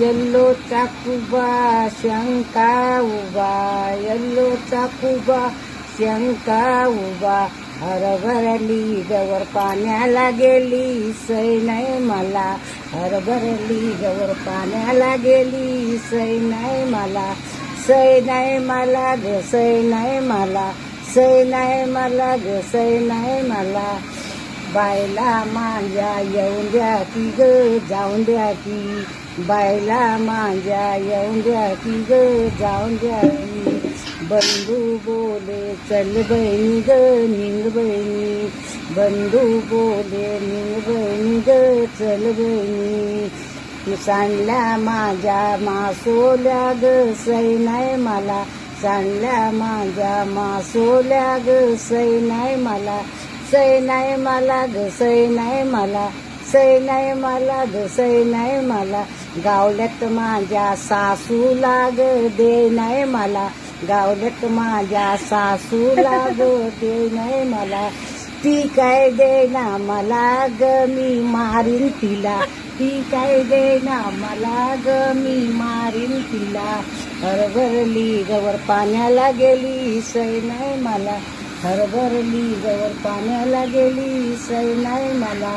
Yellow Chakouba शंका उभा yellow Chakouba शंका उभा हरभरली गवर पाण्याला गेली सै नाही मला हरभरली गवर पाण्याला गेली सै नाही मला सै नाही मला ग नाही मला सै नाही मला ग नाही मला बायला माझ्या येऊन द्या की ग जाऊन द्या की. बायला माझ्या येऊन द्या की ग जाऊन द्या की. बंधू बोले चल बहिणी ग निंग बहिणी. बंधू बोले निंग बहिणी ग चल बहिणी. सांडल्या माझ्या मासोल्या ग सई नाही मला. सांडल्या माझ्या मासोल्या ग सई नाही मला. सै नाही मला ग सै नाही मला सै नाही मला ग सै नाही मला. गावल्यात माझ्या सासू लाग दे नाही मला. गावल्यात माझ्या सासू लाग दे नाही मला. ती काय देना मला ग मी मारीन तिला. ती काय देना मला ग मी मारीन तिला. हरभरली गवर पाण्याला गेली सै नाही मला. हरभरली जवळ पाण्याला गेली सैनाय नाही मला